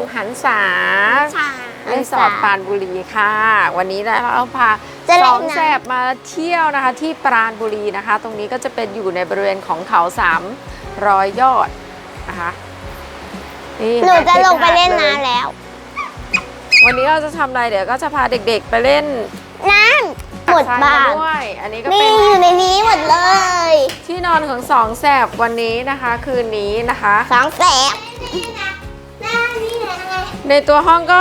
มหันษาชารีสอร์ทปรานบุรีค่ะ วันนี้เราพาจะสเล่นองน้ำแสบมาเที่ยวนะคะ ที่ปราณบุรีนะคะ ตรงนี้ก็จะเป็นอยู่ในบริเวณของเขาสามร้อยยอดนะคะนี่หนูจะลงไปหาดเล่นยน้ำแล้ว วันนี้เราจะทำอะไรเดี๋ยวก็จะพาเด็กๆไปเล่นน้ำหมดทรยบ้านด้วยอันนี้ก็นี่เป็นอยู่ในนี้หมดเลย ที่นอนของสองแสบวันนี้นะคะ คืนนี้นะคะสองแสบ ในตัวห้องก็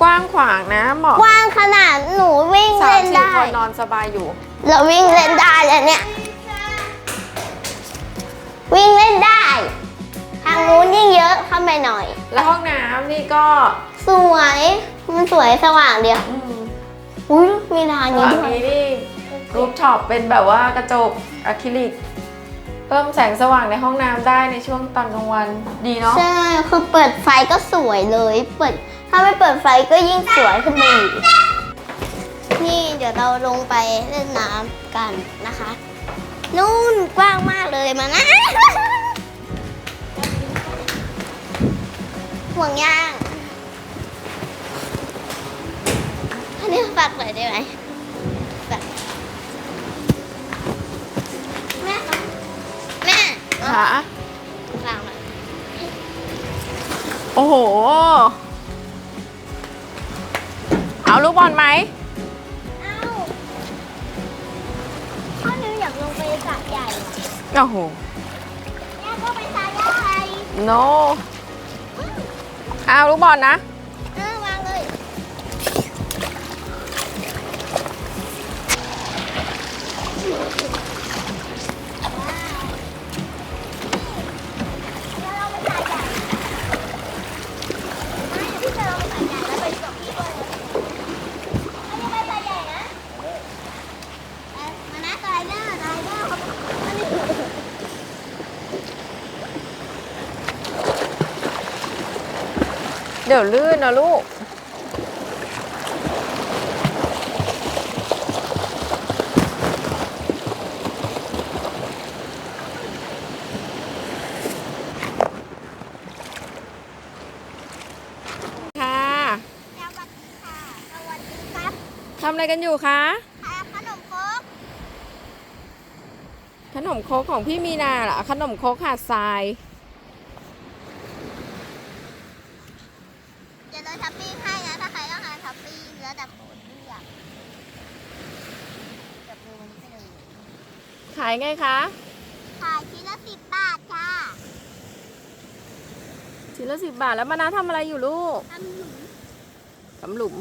กว้างขวางนะเหมาะกว้างขนาดหนูวิ่งสามเล่นสี่ได้ คนนอนสบายอยู่ เราวิ่งเล่นได้แล้วเนี่ย วิ่งเล่นได้ ทางนู้นยิ่งเยอะเข้าไปหน่อย แล้วห้องน้ำนี่ก็สวยมันสวยสว่างเดียวอืมอุ้ยมีทางนี้ฝั่งด้วยนี้นี่รูปท็อปเป็นแบบว่ากระจกอะคริลิก เพิ่มแสงสว่างในห้องน้ำได้ในช่วงตอนกลางวันดีเนาะใช่คือเปิดไฟก็สวยเลย เปิดถ้าไม่เปิดไฟก็ยิ่งสวยขึ้นไปอีกนี่เดี๋ยวเราลงไปเล่นน้ำกันนะคะ นู่นกว้างมากเลยมานะห่วงยางอันนี้ฝากหน่อยได้ไหมฝาก ค่ะฝากหน่อยโอ้โห เอาลูกบอลไหม เอ้าพ่อนิวอยากลงไปสระใหญ่โอ้โห แม่ก็ไปสระใหญ่ no เอาลูกบอลนะ เดี๋ยวลื่นนะลูก ค่ะ สวัสดีค่ะ สวัสดีครับทำอะไรกันอยู่คะค่ะขนมครกขนมโคกของพี่มีนาเหรอขนมโคกหาดทราย เดี๋ยวเราทับปิ้งให้นะ ถ้าใครต้องการทับ ปิ้งแล้วแต่คนเลือกจับมือมันไปเลยขายไงคะ ขายชิ้นละสิบบาทค่ะชิ้นละสิบบาทแล้วมานาทำอะไรอยู่ลูกทำหนูสำหลุม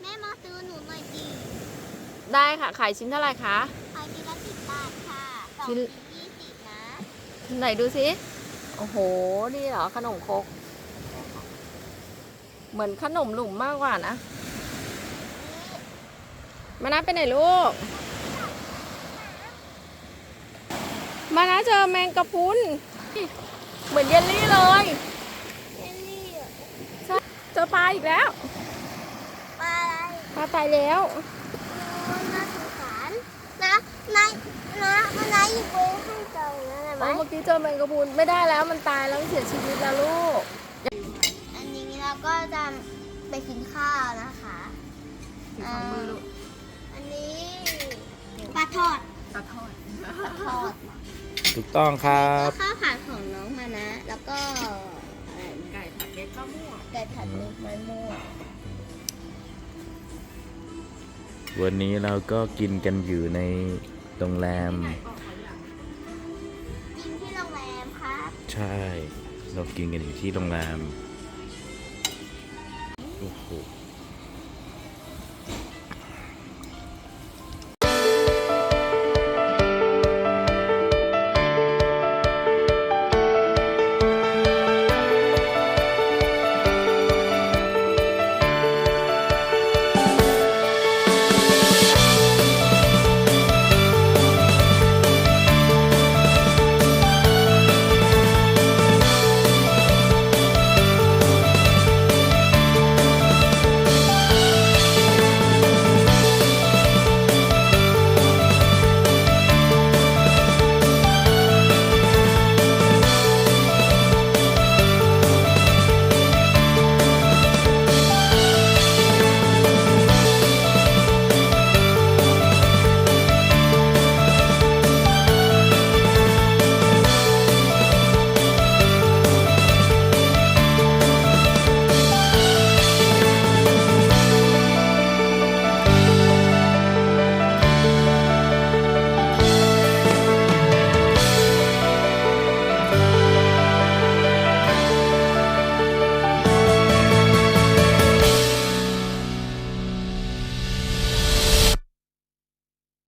แม่มาซื้อหนูหน่อยดีได้ค่ะ ขายชิ้นเท่าไหร่คะ ขายชิ้นละสิบบาทค่ะสองชิ้ชิ้นนยี่สิบนะ ไหนดูสิ โอ้โห นี่เหรอ ขนมครก เหมือนขนมหลุมมากกว่านะ มานะไปไหนลูก มานะเจอแมงกะพรุน เหมือนเยลลี่เลยเยลลี่อะเจอปลาอีกแล้ว ปลาอะไรปลาตายแล้วโอ้น่าสงสารนะนายนะมันนายหยิบไปให้เจังนะได้ไหมเมื่อกี้เจอแมงกะพรุนไม่ได้แล้วมันตายแล้วมันเสียชีวิตแล้วลูกอันนี้เรา ก็จะไปกินข้าวนะคะอันนี้ปลาทอดปลาทอดปลาทอดถูกต้องครับ ข้าวผัดของน้องมานะ แล้วก็อะไรนะไก่ผัดเม็ดมะม่วงไก่ผัดเม็ดมะม่วงวันนี้เราก็กินกันอยู่ในโรงแรมกินที่โรงแรมครับ ใช่ เรากินกันอยู่ที่โรงแรม โอ้โห